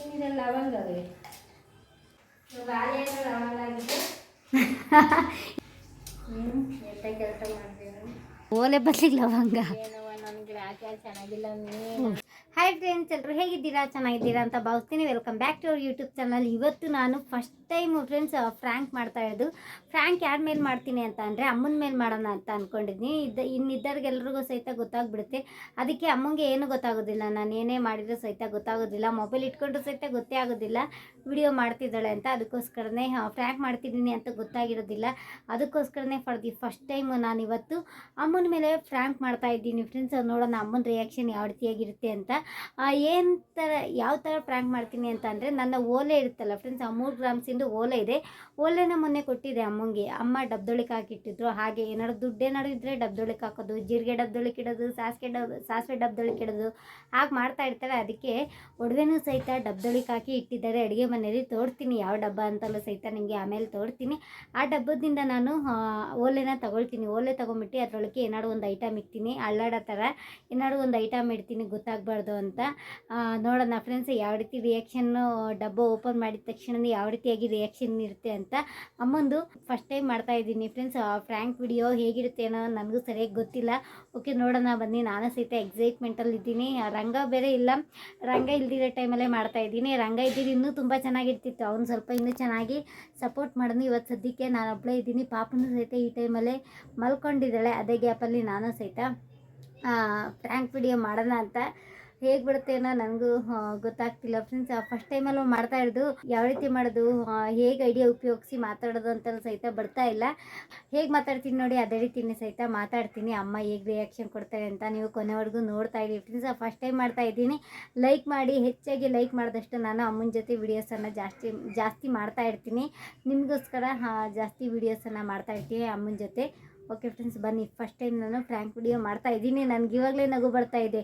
ಏನಿದೆ ಲವಂಗವೇ ಬಾಳೆಹಣ್ಣು ಲವಂಗ ಆಗಿದೆ ಎಂತ ಕೆಲಸ ಮಾಡ್ತೀವಿ ಓಲೆ ಬದ್ಲಿಗೆ ಲವಂಗ. ಏನೋ ನನಗೆ ಆಚಾರ ಚೆನ್ನಾಗಿಲ್ಲ ನೀನು. ಹಾಯ್ ಫ್ರೆಂಡ್ಸ್ ಎಲ್ಲರೂ ಹೇಗಿದ್ದೀರಾ? ಚೆನ್ನಾಗಿದ್ದೀರಾ ಅಂತ ಭಾವಿಸ್ತೀನಿ. Welcome back to our YouTube channel ಇವತ್ತು ನಾನು ಫಸ್ಟ್ ಟೈಮ್ ಫ್ರೆಂಡ್ಸ್ ಫ್ರ್ಯಾಂಕ್ ಮಾಡ್ತಾ ಇರೋದು. ಫ್ರ್ಯಾಂಕ್ ಯಾರ ಮೇಲೆ ಮಾಡ್ತೀನಿ ಅಂತ ಅಂದರೆ ಅಮ್ಮನ ಮೇಲೆ ಮಾಡೋಣ ಅಂತ ಅಂದ್ಕೊಂಡಿದ್ದೀನಿ ಇದ್ದ ಇನ್ನಿದ್ದರಿಗೆಲ್ರಿಗೂ ಸಹಿತ ಗೊತ್ತಾಗ್ಬಿಡುತ್ತೆ. ಅದಕ್ಕೆ ಅಮ್ಮಂಗೆ ಏನು ಗೊತ್ತಾಗೋದಿಲ್ಲ. ನಾನು ಏನೇ ಮಾಡಿದರೂ ಸಹಿತ ಗೊತ್ತಾಗೋದಿಲ್ಲ. ಮೊಬೈಲ್ ಇಟ್ಕೊಂಡ್ರೂ ಸಹಿತ ಗೊತ್ತೇ ಆಗೋದಿಲ್ಲ. ವಿಡಿಯೋ ಮಾಡ್ತಿದ್ದಾಳೆ ಅಂತ ಅದಕ್ಕೋಸ್ಕರನೇ ಫ್ರ್ಯಾಂಕ್ ಮಾಡ್ತಿದ್ದೀನಿ ಅಂತ ಗೊತ್ತಾಗಿರೋದಿಲ್ಲ. ಅದಕ್ಕೋಸ್ಕರನೇ ಫಾರ್ ದಿ ಫಸ್ಟ್ ಟೈಮ್ ನಾನು ಇವತ್ತು ಅಮ್ಮನ ಮೇಲೆ ಫ್ರ್ಯಾಂಕ್ ಮಾಡ್ತಾ ಇದ್ದೀನಿ ಫ್ರೆಂಡ್ಸ್ ನೋಡೋಣ ಅಮ್ಮನ ರಿಯಾಕ್ಷನ್ ಯಾವ ರೀತಿಯಾಗಿರುತ್ತೆ ಅಂತ. ಏನು ಥರ ಯಾವ ಥರ ಪ್ರ್ಯಾಂಕ್ ಮಾಡ್ತೀನಿ ಅಂತ ಅಂದರೆ ನನ್ನ ಓಲೆ ಇರುತ್ತಲ್ಲ ಫ್ರೆಂಡ್ಸ್ ಆ ಮೂರು ಗ್ರಾಮ್ಸಿಂದು ಓಲೆ ಇದೆ. ಓಲೆನ ಮೊನ್ನೆ ಕೊಟ್ಟಿದೆ ಅಮ್ಮಂಗೆ. ಅಮ್ಮ ಡಬ್ದೊಳಿಕ್ ಹಾಕಿಟ್ಟಿದ್ರು. ಹಾಗೆ ಏನಾದ್ರು ದುಡ್ಡೇನಾದ್ರು ಇದ್ದರೆ ಡಬ್ದೊಳಿಕ್ ಹಾಕೋದು, ಜೀರಿಗೆ ಡಬ್ದೊಳಿಗೆ ಇಡೋದು ಸಾಸಿಗೆ ಡಬ್, ಸಾಸಿವೆ ಡಬ್ದೊಳಿಗೆ ಇಡೋದು, ಹಾಗೆ ಮಾಡ್ತಾ ಇರ್ತಾರೆ. ಅದಕ್ಕೆ ಒಡವೆನೂ ಸಹಿತ ಡಬ್ದೊಳಿಕ್ ಹಾಕಿ ಇಟ್ಟಿದ್ದಾರೆ. ಅಡುಗೆ ಮನೆಯಲ್ಲಿ ತೋಡ್ತೀನಿ ಯಾವ ಡಬ್ಬ ಅಂತಲೂ ಸಹಿತ ನಿಮಗೆ ಆಮೇಲೆ ತೋಡ್ತೀನಿ ಆ ಡಬ್ಬದಿಂದ ನಾನು ಓಲೆನ ತಗೊಳ್ತೀನಿ. ಓಲೆ ತೊಗೊಂಬಿಟ್ಟು ಅದರೊಳಗೆ ಏನಾದ್ರು ಒಂದು ಐಟಮ್ ಇಡ್ತೀನಿ. ಅಳ್ಳಾಡೋ ಥರ ಏನಾದ್ರು ಒಂದು ಐಟಮ್ ಇಡ್ತೀನಿ. ಗೊತ್ತಾಗಬಾರ್ದು. ಅಂತ. ನೋಡೋಣ ಫ್ರೆಂಡ್ಸ್ ಯಾವ ರೀತಿ ರಿಯಾಕ್ಷನ್ನು ಡಬ್ಬ ಓಪನ್ ಮಾಡಿದ ತಕ್ಷಣ ಯಾವ ರೀತಿಯಾಗಿ ರಿಯಾಕ್ಷನ್ ಇರುತ್ತೆ ಅಂತ. ಅಮ್ಮಂದು ಫಸ್ಟ್ ಟೈಮ್ ಮಾಡ್ತಾ ಇದ್ದೀನಿ ಫ್ರೆಂಡ್ಸ್ ಫ್ರ್ಯಾಂಕ್ ವಿಡಿಯೋ ಹೇಗಿರುತ್ತೆ ಅನ್ನೋ ನನಗೂ ಸರಿಯಾಗಿ ಗೊತ್ತಿಲ್ಲ. ಓಕೆ ನೋಡೋಣ, ಬನ್ನಿ. ನಾನು ಸಹಿತ ಎಕ್ಸೈಟ್ಮೆಂಟಲ್ಲಿ ಇದ್ದೀನಿ. ರಂಗ ಬೇರೆ ಇಲ್ಲ. ರಂಗ ಇಲ್ದಿರೋ ಟೈಮಲ್ಲೇ ಮಾಡ್ತಾ ಇದ್ದೀನಿ. ರಂಗ ಇದ್ದಿದ್ದು ಇನ್ನೂ ತುಂಬ ಚೆನ್ನಾಗಿರ್ತಿತ್ತು. ಅವ್ನು ಸ್ವಲ್ಪ ಇನ್ನೂ ಚೆನ್ನಾಗಿ ಸಪೋರ್ಟ್ ಮಾಡೋದು ಇವತ್ತು ಸದ್ಯಕ್ಕೆ ನಾನು ಒಬ್ಬಳೇ ಇದ್ದೀನಿ. ಪಾಪನೂ ಸಹಿತ ಈ ಟೈಮಲ್ಲೇ ಮಲ್ಕೊಂಡಿದ್ದಾಳೆ. ಅದೇ ಗ್ಯಾಪಲ್ಲಿ ನಾನು ಸಹಿತ ಫ್ರ್ಯಾಂಕ್ ವಿಡಿಯೋ ಮಾಡೋಣ ಅಂತ. ಹೇಗೆ ಬಿಡುತ್ತೆ ಅನ್ನೋ ನನಗೂ ಗೊತ್ತಾಗ್ತಿಲ್ಲ. ಫ್ರೆಂಡ್ಸ್ ಫಸ್ಟ್ ಟೈಮಲ್ಲೂ ಮಾಡ್ತಾ ಇರೋದು? ಯಾವ ರೀತಿ ಮಾಡೋದು? ಹೇಗೆ ಐಡಿಯಾ ಉಪಯೋಗಿಸಿ ಮಾತಾಡೋದು ಅಂತ ಸಹಿತ ಬರ್ತಾ ಇಲ್ಲ. ಹೇಗೆ ಮಾತಾಡ್ತೀನಿ ನೋಡಿ, ಅದೇ ರೀತಿನೇ ಸಹಿತ ಮಾತಾಡ್ತೀನಿ. ಅಮ್ಮ ಹೇಗೆ ರಿಯಾಕ್ಷನ್ ಕೊಡ್ತಾರೆ ಅಂತ ನೀವು ಕೊನೆವರೆಗೂ ನೋಡ್ತಾ ಇದ್ದೀವಿ ಫ್ರೆಂಡ್ಸ್ ಫಸ್ಟ್ ಟೈಮ್ ಮಾಡ್ತಾ ಇದ್ದೀನಿ. ಲೈಕ್ ಮಾಡಿ, ಹೆಚ್ಚಾಗಿ ಲೈಕ್ ಮಾಡಿದಷ್ಟು ನಾನು ಅಮ್ಮನ ಜೊತೆ ವಿಡಿಯೋಸನ್ನು ಜಾಸ್ತಿ ಜಾಸ್ತಿ ಮಾಡ್ತಾ ಇರ್ತೀನಿ. ನಿಮಗೋಸ್ಕರ ಜಾಸ್ತಿ ವಿಡಿಯೋಸನ್ನು ಮಾಡ್ತಾ ಇರ್ತೀನಿ ಅಮ್ಮನ ಜೊತೆ. ಓಕೆ ಫ್ರೆಂಡ್ಸ್ ಬನ್ನಿ. ಫಸ್ಟ್ ಟೈಮ್ ನಾನು ಫ್ರ್ಯಾಂಕ್ ವಿಡಿಯೋ ಮಾಡ್ತಾ ಇದ್ದೀನಿ. ನನಗೆ ಇವಾಗಲೇ ನಗು ಬರ್ತಾ ಇದೆ.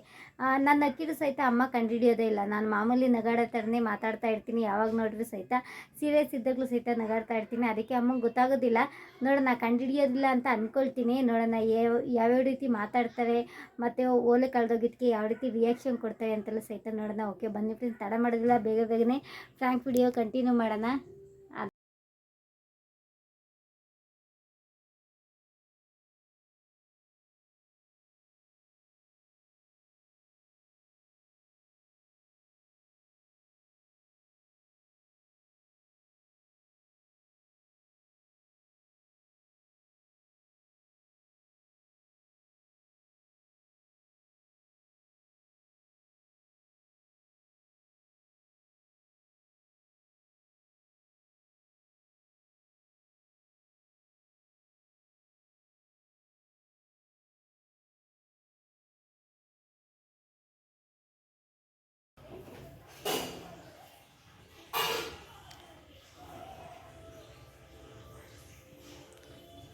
ನನ್ನ ಅಕ್ಕಿದು ಸಹಿತ ಅಮ್ಮ ಕಂಡುಹಿಡಿಯೋದೇ ಇಲ್ಲ. ನಾನು ಮಾಮೂಲಿ ನಗಾಡೋ ಥರನೇ ಮಾತಾಡ್ತಾ ಇರ್ತೀನಿ. ಯಾವಾಗ ನೋಡಿದ್ರು ಸಹಿತ ಸೀರಿಯಸ್ ಇದ್ದಾಗಲೂ ಸಹಿತ ನಗಾಡ್ತಾ ಇರ್ತೀನಿ. ಅದಕ್ಕೆ ಅಮ್ಮಂಗೆ ಗೊತ್ತಾಗೋದಿಲ್ಲ. ನೋಡೋಣ ಕಂಡುಹಿಡಿಯೋದಿಲ್ಲ ಅಂತ ಅಂದ್ಕೊಳ್ತೀನಿ ನೋಡೋಣ ಯಾವ ರೀತಿ ಮಾತಾಡ್ತಾರೆ ಮತ್ತು ಓಲೆ ಕಳೆದೋಗಿದ್ದಕ್ಕೆ ಯಾವ ರೀತಿ ರಿಯಾಕ್ಷನ್ ಕೊಡ್ತಾರೆ ಅಂತೆಲ್ಲ ಸಹಿತ ನೋಡೋಣ ಓಕೆ ಬನ್ನಿ ಫ್ರೆಂಡ್ಸ್ ತಡ ಮಾಡೋದಿಲ್ಲ. ಬೇಗ ಬೇಗನೆ ಫ್ರ್ಯಾಂಕ್ ವಿಡಿಯೋ ಕಂಟಿನ್ಯೂ ಮಾಡೋಣ.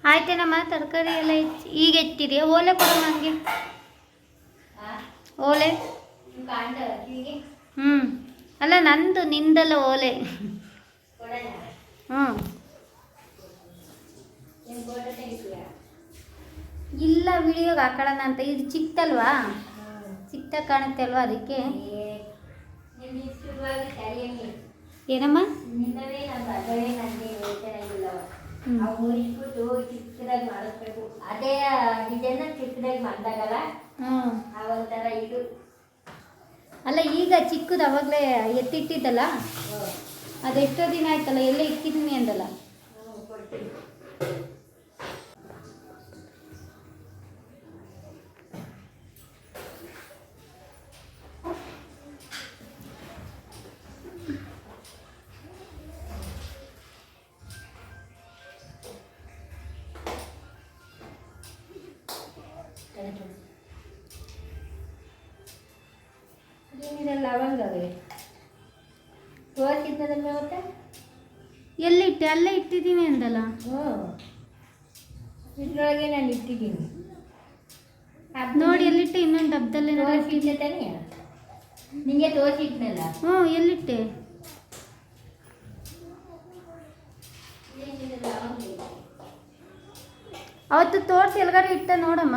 ಆಯ್ತೇನಮ್ಮ ತರಕಾರಿ ಎಲ್ಲ ಹೆಚ್ಚಿ ಈಗ ಹೆಚ್ಚಿದೆಯಾ ಓಲೆ ಕೊಡು ನನಗೆ. ಓಲೆ? ಹ್ಞೂ ಅಲ್ಲ ನಂದು ನಿಂದಲ್ಲ ಓಲೆ. ಹ್ಞೂ ಇಲ್ಲ ವಿಡಿಯೋಗೆ ಹಾಕೊಳ್ಳೋಣ ಅಂತ. ಇದು ಚಿಕ್ಕದಲ್ವಾ ಚಿಕ್ಕ ಕಾಣುತ್ತೆ ಅಲ್ವಾ ಅದಕ್ಕೆ? ಏನಮ್ಮ ನಿನ್ನವೇ ನಮ್ಮ ಅದೇ ನನಗೆ ಚೆನ್ನಾಗಿಲ್ಲವ ಹ್ಮ್. ಅವು ಮುರಿಸ್ಬಿಟ್ಟು ಚಿಕ್ಕದಾಗಿ ಮಾಡಿಸ್ಬೇಕು. ಅದೇ ಡಿಸೈನ್ ಚಿಕ್ಕದಾಗಿ ಮಾಡಿದಾಗಲ್ಲ? ಆ ಒಂಥರ ಇದು. ಅಲ್ಲ ಈಗ ಚಿಕ್ಕದು ಅವಾಗಲೇ ಎತ್ತಿಟ್ಟಿದ್ದಲ್ಲ? ಅದೆಷ್ಟೋ ದಿನ ಆಯ್ತಲ್ಲ ಎಲ್ಲ ಇಕ್ಕಿದ್ದೀನಿ ಅಂದಲ್ಲ? ಏನಿದೆ ಲವಂಗವೇ ಇಟ್ಟೆ ಮತ್ತೆ? ಎಲ್ಲಿಟ್ಟೆ ಅಲ್ಲೇ ಇಟ್ಟಿದ್ದೀನಿ ಅಂದಲ್ಲ. ಹ್ಞೂ ಇದ್ರೊಳಗೆ ನಾನು ಇಟ್ಟಿದ್ದೀನಿ. ನೋಡಿ ಎಲ್ಲಿಟ್ಟೆ? ಇನ್ನೊಂದು ಡಬ್ಬದಲ್ಲಿ ತೋರಿಸಿದ್ದೆ ತಾನೇ? ನಿಂಗೆ ತೋರಿಸಿದ್ನಲ್ಲ ಹ್ಞೂ ಎಲ್ಲಿಟ್ಟೆ? ಅವತ್ತು ತೋರಿಸಿ ಎಲ್ಗಾರು ಇಟ್ಟ ನೋಡಮ್ಮ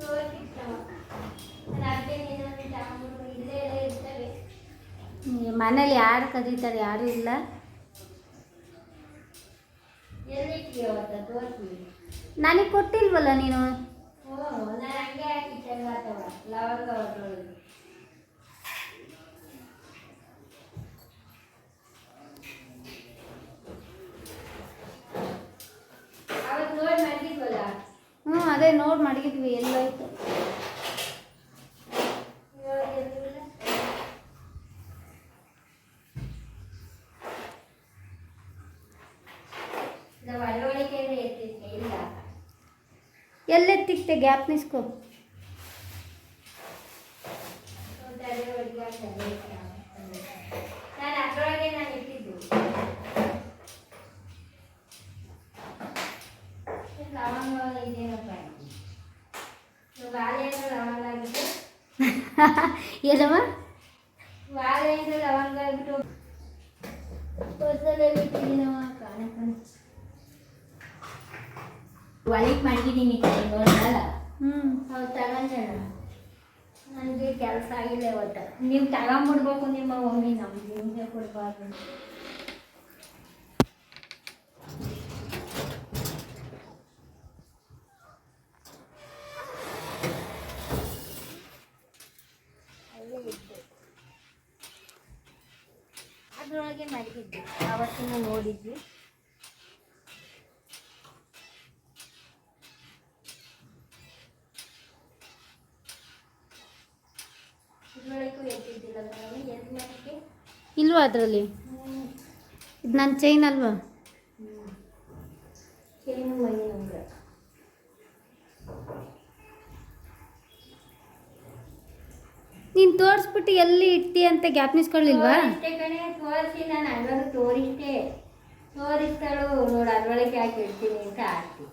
ತೋರಿಸಿದ್ನವ ನಾನು ಅರ್ಜೆಂಟ್ ಇನ್ನೊಂದು ಇಲ್ಲೇ ಮನೇಲಿ ಯಾರು ಕದೀತಾರೆ ಯಾರೂ ಇಲ್ಲ ಎಲ್ಲಿಟ್ಟಿಗೆ ಅವತ್ತ ತೋರಿಸಿ ನನಗೆ ಕೊಟ್ಟಿಲ್ವಲ್ಲ ನೀನು ಓ ನಾನು ಹಂಗೆ ಹಾಕಿಟ್ಟೆ ಮಾತವ ಲವಂಗ ಒಟ್ಟೊಳಗೆ ಅವತ್ತು ನೋಡಿ ಮಾಡಿದ್ವಲ್ಲ ಹ್ಞೂ ಅದೇ ನೋಡಿ ಮಡಗಿದ್ವಿ ಎಲ್ಲೋಯ್ತು ಇವಾಗ ಎಲ್ಲಿಲ್ಲ ನಾವು ಅಳವಡಿಕೆಯಿಂದ ಎತ್ತಿದ್ದೆ ಇಲ್ಲ ಎಲ್ಲೆತ್ತಿಕ್ತೆ ಗ್ಯಾಪ್ ನಿಸ್ಕೊ ನಾನು ಅದರೊಳಗೆ ನಾನು ಇಟ್ಟಿದ್ದು ಲವಂಗ ಇದೇನಪ್ಪ? ಬಾಳೆಹಣ್ಣು ಲವಂಗ ಆಗಿತ್ತು ಏನಮ್ಮ? ಒಳಗೆ ಮಡಗಿದ್ದೀನಿ ನೋಡಲ್ಲ ಹ್ಞೂ ಅವ್ರು ತಗೊಂಡಣ ನನಗೆ ಕೆಲಸ ಆಗಿಲ್ಲ ಇವತ್ತು ನೀವು ತಗೊಂಬಿಡ್ಬೇಕು ನಿಮ್ಮ ಮಮ್ಮಿ ನಮ್ಗೆ ನಿಮಗೆ ಕೊಡಬಾರ್ದು ಅಲ್ಲೇ ಇದ್ದು ಅದರೊಳಗೆ ಮಡಗಿದ್ವಿ ಅವತ್ತಿನ ನೋಡಿದ್ವಿ ಇದ್ರೊಳಗೂ ಎತ್ತಿದ್ದಿಲ್ಲ ನಾನು ಎದ್ದು ಮನೆಗೆ ಇಲ್ವಾ ಅದರಲ್ಲಿ? ಇದು ನನ್ನ ಚೈನ್ ಅಲ್ವಾ? ನೀನ್ ತೋರಿಸ್ಬಿಟ್ಟು ಎಲ್ಲಿ ಇಟ್ಟಿ ಅಂತ ಗ್ಯಾಪ್ ನಿಸ್ಕೊಳ್ಳಿಲ್ವಾ? ತೋರಿಸ್ತೆ ಕಣೆ ತೋರಿಸಿ ನಾನು ಅಲ್ಲರೂ ತೋರಿಸ್ತೆ ತೋರಿಸ್ತಾಳು ನೋಡು ಅದ್ರೊಳಗೆ ಹಾಕಿ ಇಡ್ತೀನಿ ಅಂತ ಹಾಕ್ತಿ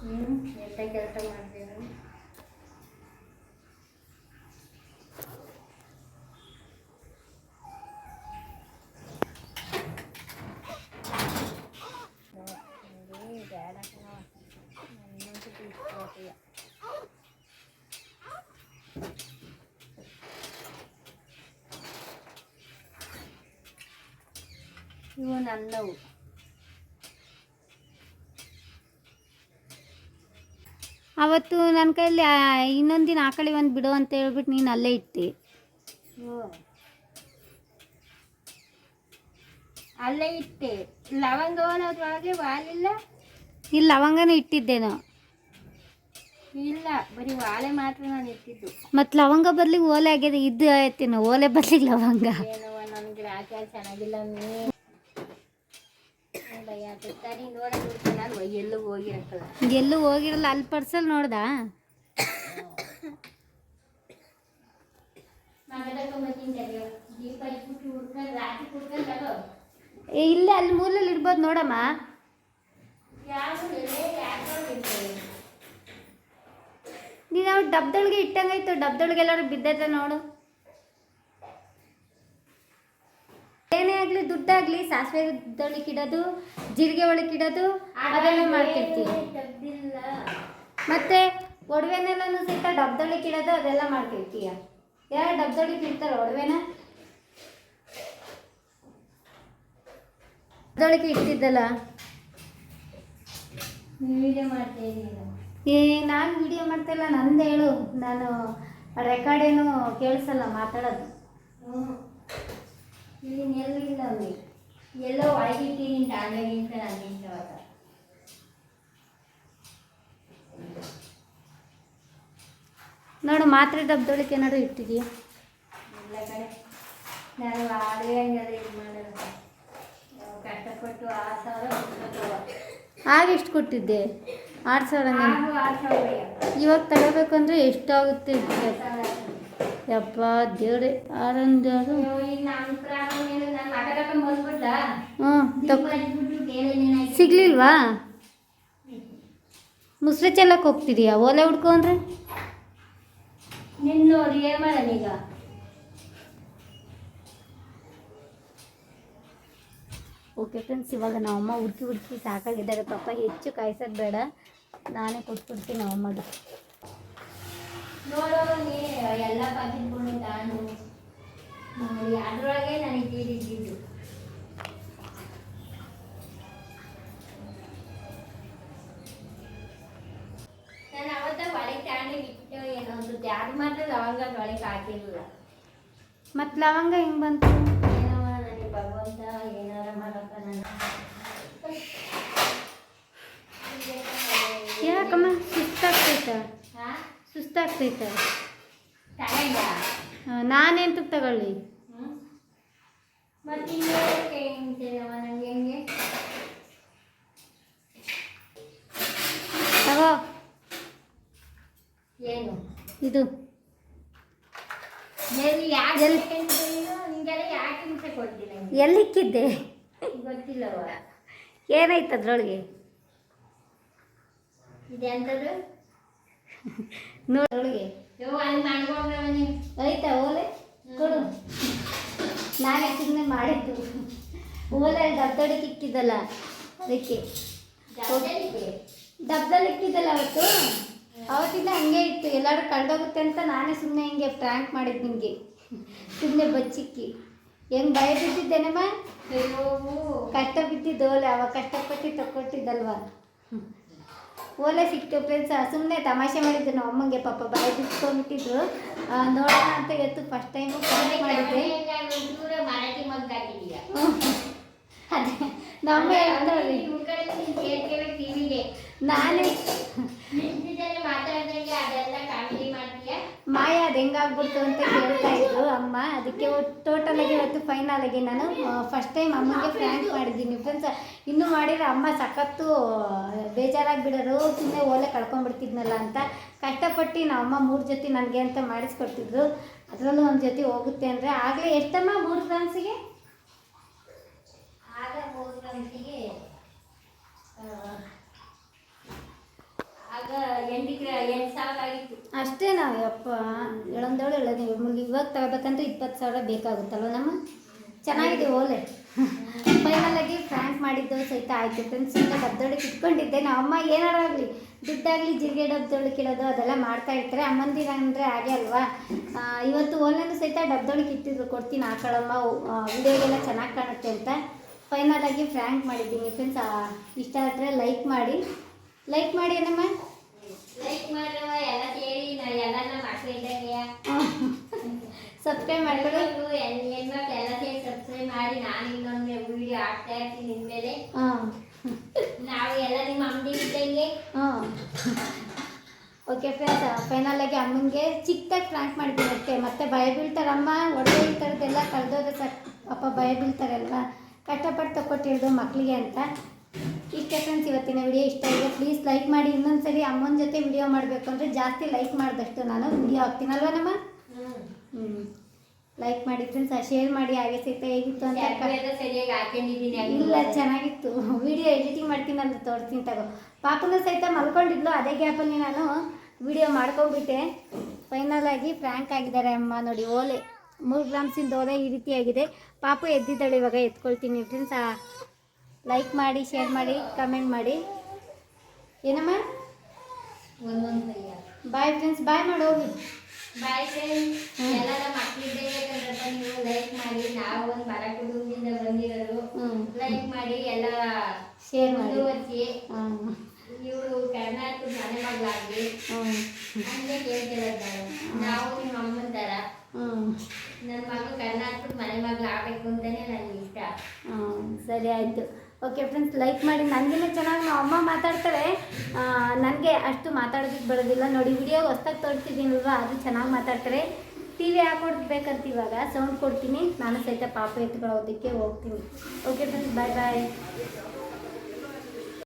ಹ್ಞೂ ಎಂಥ ಕೆಲಸ ಮಾಡ್ತೀನಿ ನನ್ನವು ಅವತ್ತು ನನ್ನ ಕೈಯಲ್ಲಿ ಇನ್ನೊಂದು ದಿನ ಆಕಳಿ ಒಂದು ಬಿಡು ಅಂತ ಹೇಳ್ಬಿಟ್ಟು ನೀನು ಅಲ್ಲೇ ಇಟ್ಟಿ. ಅಲ್ಲೇ ಇಟ್ಟೆ. ಲವಂಗ ಅದ್ರೊಳಗೆ ವಾಲಿಲ್ಲ. ಇಲ್ಲಿ ಲವಂಗನ ಇಟ್ಟಿದ್ದೇನೋ. ಇಲ್ಲ ಬರೀ ವಾಲೆ ಮಾತ್ರ ನಾನು ಇಟ್ಟಿದ್ದು. ಮತ್ತು ಲವಂಗ ಬದಲಿಗೆ ಓಲೆ ಆಗಿದೆ ಇದ್ದು ಆಯ್ತೇನೋ ಓಲೆ ಬದಲಿಗೆ ಲವಂಗ. ನನಗೆ ಚೆನ್ನಾಗಿಲ್ಲ ನೀ ಭಯ ಸರಿ ನೋಡೋದು ನಾನು ಎಲ್ಲೂ ಎಲ್ಲೂ ಹೋಗಿರಲ್ಲ, ಅಲ್ಲಿ ಪರ್ಸಲ್ ನೋಡ್ದ? ಇಲ್ಲ ಅಲ್ಲಿ ಮೂಲಲ್ಲಿ ಇಡ್ಬೋದು ನೋಡಮ್ಮ. ನೀನು ಅವ್ರು ಡಬ್ದೊಳಗೆ ಇಟ್ಟಂಗಾಯ್ತು ಡಬ್ದೊಳಗೆ ಎಲ್ಲರೂ ಬಿದ್ದೈತೆ ನೋಡು. ಏನೇ ಆಗಲಿ ದುಡ್ಡಾಗಲಿ ಸಾಸಿವೆ ದೊಳಗೆ ಇಡೋದು ಜೀರಿಗೆ ಒಳಗೆ ಇಡೋದು ಅದೆಲ್ಲ ಮಾಡ್ತಿರ್ತೀವಿ. ಮತ್ತೆ ಒಡವೆನೆಲ್ಲನೂ ಸಹಿತ ಇಡೋದು ಅದೆಲ್ಲ ಮಾಡ್ತಿರ್ತೀಯ? ಯಾರು ಡಬ್ದೊಳಗೆ ಇಡ್ತಾರೆ ಒಡವೆನ? ಡಬ್ದೊಳಗೆ ಇಡ್ತಿದ್ದಲ್ಲ ಏ ನಾನು ವಿಡಿಯೋ ಮಾಡ್ತಿಲ್ಲ ನಂದು ಹೇಳು. ನಾನು ರೆಕಾರ್ಡ್ ಏನು ಕೇಳಿಸಲ್ಲ ಮಾತಾಡೋದು. ಹ್ಞೂ ಇಲ್ಲಿ ನೋಡು ಮಾತ್ರೆ ಡಬ್ದೊಳಕ್ಕೆ ಏನಾದ್ರು ಇಟ್ಟಿದ್ದೀನಿ ಇಲ್ಲ ಕಡೆ ನಾನು ಆಡೇ ಹಂಗೆಲ್ಲ ಇದು ಮಾಡೋದು. ನಾವು ಕಷ್ಟಪಟ್ಟು ಆರು ಸಾವಿರ ಆಗ ಎಷ್ಟು ಕೊಟ್ಟಿದ್ದೆ? ಆರು ಸಾವಿರ ಇವಾಗ ತಗೋಬೇಕಂದ್ರೆ ಅಂದರೆ ಎಷ್ಟಾಗುತ್ತೆ. ಯಪ್ಪ ದೇವ್ರೆ ಆರೊಂದು ಹ್ಞೂ ಸಿಗ್ಲಿಲ್ವಾ? ಮುಸ್ರೆ ಚೆಲ್ಲಕ್ಕೆ ಹೋಗ್ತಿದೀಯಾ? ಓಲೆ ಹುಡ್ಕೊಂಡ್ರೆ? ನಿನ್ನ ನೋಡಿ ಏನು ಮಾಡೋಣ ಈಗ? ಓಕೆ ಫ್ರೆಂಡ್ಸ್ ಇವಾಗ ನಮ್ಮಮ್ಮ ಹುಡುಕಿ ಹುಡುಕಿ ಸಾಕಾಗಿದ್ದಾರೆ. ಪಾಪ ಹೆಚ್ಚು ಕಾಯಿಸೋದು ಬೇಡ. ನಾನೇ ಕೊಟ್ಬಿಡ್ತೀನಿ ನಮ್ಮಮ್ಮಗೆ ನೋಡು ನೀ ಎಲ್ಲ ಪಾಕಿಟ್ಗಳು ತಾನು ಅದ್ರೊಳಗೆ ನನಗೆ ತೀರಿದ್ದು ನಾನು ಅವತ್ತ ಒಳಗೆ ತಾಂಡಿ ಬಿಟ್ಟು ಏನೋ ಒಂದು ಯಾರು ಮಾತ್ರ ಲವಂಗ ಒಳಗೆ ಹಾಕಿರಲಿಲ್ಲ. ಮತ್ತು ಲವಂಗ ಹೆಂಗೆ ಬಂತು? ಸುಸ್ತಾಗ್ತೈತ ನಾನೆಂತ ತಗೊಳ್ಳಿ? ತಗೋ. ಏನು? ಇದು. ಎಲ್ಲಿಕ್ಕಿದ್ದೆ ಗೊತ್ತಿಲ್ಲವ ಏನಾಯ್ತು ಅದ್ರೊಳಗೆ? ಇದೆಂಥದ್ದು ನೋಡೊಳಗೆ ಆಯ್ತಾ ಓಲೆ? ಕೊಡು. ನಾನೇ ಸುಮ್ಮನೆ ಮಾಡಿದ್ದು. ಓಲೆ ದಬ್ದಡಿಗೆ ಇಕ್ಕಿದ್ದಲ್ಲ ಅದಕ್ಕೆ. ಡಬ್ದಲ್ಲಿ ಇಕ್ಕಿದ್ದಲ್ಲ ಅವತ್ತು. ಅವತ್ತಿಂದ ಹಂಗೆ ಇತ್ತು. ಎಲ್ಲಾರು ಕಳ್ದೋಗುತ್ತೆ ಅಂತ ನಾನೇ ಸುಮ್ಮನೆ ಹಿಂಗೆ ಪ್ರ್ಯಾಂಕ್ ಮಾಡಿದ್ದು ನಿಮಗೆ. ಸುಮ್ಮನೆ ಬಚ್ಚಿಕ್ಕಿ. ಹೆಂಗ್ ಭಯ ಬಿದ್ದಿದ್ದೇನಮ್ಮ? ಅಯ್ಯೋ. ಕಷ್ಟ ಬಿದ್ದಿದ್ದು ಓಲೆ. ಅವಾಗ ಕಷ್ಟಪಟ್ಟು ತಗೊಟ್ಟಿದ್ದಲ್ವ ಓಲೆ ಸಿಕ್ತು ಫ್ರೆಂಡ್ಸ್ ಸುಮ್ಮನೆ ತಮಾಷೆ ಮಾಡಿದ್ದು ನಮ್ಮ ಅಮ್ಮಂಗೆ ಪಾಪ ಬಾಯಿ ಬಿಟ್ಕೊಂಡ್ಬಿಟ್ಟಿದ್ರು ನೋಡೋಣ ಅಂತ ಇವತ್ತು ಫಸ್ಟ್ ಟೈಮು ಪ್ರ್ಯಾಂಕ್ ಮಾಡಿದ್ದೆ. ಅದೇ ನಮ್ಮ ನಾನೇ ಅದು ಹೆಂಗಾಗ್ಬಿಡ್ತು ಅಂತ ಕೇಳ್ತಾ ಇದ್ರು ಅಮ್ಮ. ಅದಕ್ಕೆ ಟೋಟಲ್ ಆಗಿ ಇವತ್ತು ಫೈನಲ್ ಆಗಿ ನಾನು ಫಸ್ಟ್ ಟೈಮ್ ಅಮ್ಮನಿಗೆ ಫ್ರ್ಯಾಂಕ್ ಮಾಡಿದ್ದೀನಿ. ಫ್ರೆಂಡ್ಸ್ ಇನ್ನೂ ಮಾಡಿದ್ರೆ ಅಮ್ಮ ಸಖತ್ತು ಬೇಜಾರಾಗ್ಬಿಡೋರು ಸುಮ್ಮನೆ ಓಲೆ ಕಳ್ಕೊಂಡ್ಬಿಡ್ತಿದ್ನಲ್ಲ ಅಂತ ಕಷ್ಟಪಟ್ಟು ನಮ್ಮ ಅಮ್ಮ ಮೂರು ಜೊತೆ ನನಗೆ ಅಂತ ಮಾಡಿಸ್ಕೊಡ್ತಿದ್ರು. ಅದರಲ್ಲೂ ಒಂದು ಜೊತೆ ಹೋಗುತ್ತೆ ಅಂದರೆ ಆಗಲೇ ಎಷ್ಟಮ್ಮ ಮೂರು ಗ್ರಾಮ್ಸಿಗೆ ಆಗ ಮೂರು ಗಂಟೆಗೆ ಅಷ್ಟೇ ನಾವು ಯಪ್ಪ ಹೇಳಂದವಳು ಹೇಳೋದು ನಮಗೆ ಇವಾಗ ತಗೋಬೇಕಂದ್ರೆ ಇಪ್ಪತ್ತು ಸಾವಿರ ಬೇಕಾಗುತ್ತಲ್ವ ನಮ್ಮ? ಚೆನ್ನಾಗಿದೆ ಓಲೆ. ಫೈನಲ್ ಆಗಿ ಫ್ರ್ಯಾಂಕ್ ಮಾಡಿದ್ದು ಸಹಿತ ಆಯಿತು ಫ್ರೆಂಡ್ಸ್ ಸುಮ್ಮನೆ ಡಬ್ದೊಳಗೆ ಇಟ್ಕೊಂಡಿದ್ದೆ ನಮ್ಮ ಅಮ್ಮ ಏನಾರು ಆಗಲಿ, ದುಡ್ಡಾಗಲಿ ಜೀರಿಗೆ ಡಬ್ದೊಳಗೆ ಇಡೋದು ಅದೆಲ್ಲ ಮಾಡ್ತಾ ಇರ್ತಾರೆ. ಅಮ್ಮಂದಿರ ಅಂದರೆ ಹಾಗೆ ಅಲ್ವಾ? ಇವತ್ತು ಓಲೆನೂ ಸಹಿತ ಡಬ್ದೊಳಗೆ ಇಟ್ಟಿದ್ರು ಕೊಡ್ತೀನಿ ಹಾಕೊಳ್ಳಮ್ಮ ವಿಡಿಯೋಗೆಲ್ಲ ಚೆನ್ನಾಗಿ ಕಾಣುತ್ತೆ ಅಂತ. ಫೈನಲ್ ಆಗಿ ಫ್ರ್ಯಾಂಕ್ ಮಾಡಿದ್ದೀನಿ. ಫ್ರೆಂಡ್ಸ್ ಇಷ್ಟ ಆದರೆ ಲೈಕ್ ಮಾಡಿ. ಲೈಕ್ ಮಾಡಿ ಏನಮ್ಮ? ಸಬ್ಸ್ಕ್ರೈಬ್ ಮಾಡ್ಕೊಳ್ಳಿ ಹೆಣ್ಮಕ್ಳು ಎಲ್ಲ ಸೇರಿ ಸಬ್ಸ್ಕ್ರೈಬ್ ಮಾಡಿ ನಾನು ಇನ್ನೊಂದು ವಿಡಿಯೋ ಹಾಕ್ತಾ ಇರ್ತೀನಿ ನಿನ್ಮೇಲೆ ಹಾಂ. ನಾವು ಎಲ್ಲ ನಿಮ್ಮ ಹಾಂ. ಓಕೆ ಫ್ರೆಂಡ್ಸ್ ಫೈನಲ್ ಆಗಿ ಅಮ್ಮನಿಗೆ ಚಿಕ್ಕದಾಗಿ ಪ್ರಾಂಕ್ ಮಾಡ್ತೀನಿ ಅಷ್ಟೇ. ಮತ್ತೆ ಭಯ ಬೀಳ್ತಾರಮ್ಮ ಅಮ್ಮ ಈ ಥರದ್ದೆಲ್ಲ ಕಳೆದೋದ್ರೆ ಸಾಕು. ಪಾಪ ಭಯ ಬೀಳ್ತಾರಲ್ವ ಕಷ್ಟಪಟ್ಟು ತಗೊಟ್ಟಿರೋದು ಮಕ್ಕಳಿಗೆ ಅಂತ. ಇಷ್ಟೇ ಫ್ರೆಂಡ್ಸ್ ಇವತ್ತಿನ ವಿಡಿಯೋ ಇಷ್ಟ ಇದೆ ಪ್ಲೀಸ್ ಲೈಕ್ ಮಾಡಿ. ಇನ್ನೊಂದ್ಸರಿ ಅಮ್ಮನ ಜೊತೆ ವಿಡಿಯೋ ಮಾಡಬೇಕು ಅಂದರೆ ಜಾಸ್ತಿ ಲೈಕ್ ಮಾಡಿದಷ್ಟು ನಾನು ವಿಡಿಯೋ ಹಾಕ್ತೀನಲ್ವ ನಮ್ಮ? ಹ್ಞೂ ಲೈಕ್ ಮಾಡಿ ಫ್ರೆಂಡ್ಸ್ ಶೇರ್ ಮಾಡಿ. ಹಾಗೆ ಸಿಗ್ತಾ ಹೇಗಿತ್ತು ಅಂತ ಇಲ್ಲ ಚೆನ್ನಾಗಿತ್ತು. ವಿಡಿಯೋ ಎಡಿಟಿಂಗ್ ಮಾಡ್ತೀನಿ ಅಂತ ತೋರಿಸ್ತೀನಿ ತಗೋ. ಪಾಪನ ಸಹಿತ ಮಲ್ಕೊಂಡಿದ್ಲು. ಅದೇ ಗ್ಯಾಪಲ್ಲಿ ನಾನು ವಿಡಿಯೋ ಮಾಡ್ಕೊಂಡ್ಬಿಟ್ಟೆ. ಫೈನಲ್ ಆಗಿ ಫ್ರ್ಯಾಂಕ್ ಆಗಿದ್ದಾರೆ ಅಮ್ಮ. ನೋಡಿ ಓಲೆ ಮೂರು ಗ್ರಾಮ್ಸಿಂದ ಓಲೆ ಈ ರೀತಿಯಾಗಿದೆ ಪಾಪು ಎದ್ದಿದ್ದಾಳೆ ಇವಾಗ. ಎತ್ಕೊಳ್ತೀನಿ ಫ್ರೆಂಡ್ಸ್ ಲೈಕ್ ಮಾಡಿ ಶೇರ್ ಮಾಡಿ ಕಮೆಂಟ್ ಮಾಡಿ. ಏನಮ್ಮ? ಕೈಯ ಬಾಯ್ ಫ್ರೆಂಡ್ಸ್ ಬಾಯ್ ಮಾಡಿ. ಹೋಗಿ ಬಾಯ್ ಫ್ರೆಂಡ್ಸ್ ಎಲ್ಲ ನಮ್ಮ ಮಕ್ಕಳಿದ್ದಂಗೆ ಕನ್ನಡ ನೀವು ಲೈಕ್ ಮಾಡಿ. ನಾವು ಒಂದು ಮರ ಕುಟುಂಬದಿಂದ ಬಂದಿರೋರು ಹ್ಞೂ ಲೈಕ್ ಮಾಡಿ ಎಲ್ಲ ಶೇರ್ ಮಾಡಿ. ಇವಳು ಕರ್ನಾಟಕದ ಮನೆ ಮಗಳಾಗಿ ಹಂಗೆ ಕೇಳ್ತಿರೋದು ನಾವು ನಿಮ್ಮ ಅಮ್ಮನ ಥರ ನನ್ನ ಮಗಳು ಕರ್ನಾಟಕದ ಮನೆ ಮಗಳು ಆಗಬೇಕು ಅಂತಾನೆ ನನಗೆ ಇಷ್ಟ. ಸರಿ ಆಯಿತು. ಓಕೆ ಫ್ರೆಂಡ್ಸ್ ಲೈಕ್ ಮಾಡಿ. ನನಗಿನ್ನೂ ಚೆನ್ನಾಗಿ ನಮ್ಮ ಅಮ್ಮ ಮಾತಾಡ್ತಾರೆ ನನಗೆ ಅಷ್ಟು ಮಾತಾಡೋದಕ್ಕೆ ಬರೋದಿಲ್ಲ. ನೋಡಿ ವಿಡಿಯೋ ಹೊಸ್ದಾಗಿ ತೋರಿಸ್ತಿದ್ದೀನಲ್ವ ಅದು ಚೆನ್ನಾಗಿ ಮಾತಾಡ್ತಾರೆ. ಟಿ ವಿ ಹಾಕೊಡ್ಬೇಕಂತ ಇವಾಗ ಸೌಂಡ್ ಕೊಡ್ತೀನಿ. ನಾನು ಸಹಿತ ಪಾಪ ಎತ್ಕೊಳ್ಳೋದಕ್ಕೆ ಹೋಗ್ತೀನಿ. ಓಕೆ ಫ್ರೆಂಡ್ಸ್ ಬಾಯ್ ಬಾಯ್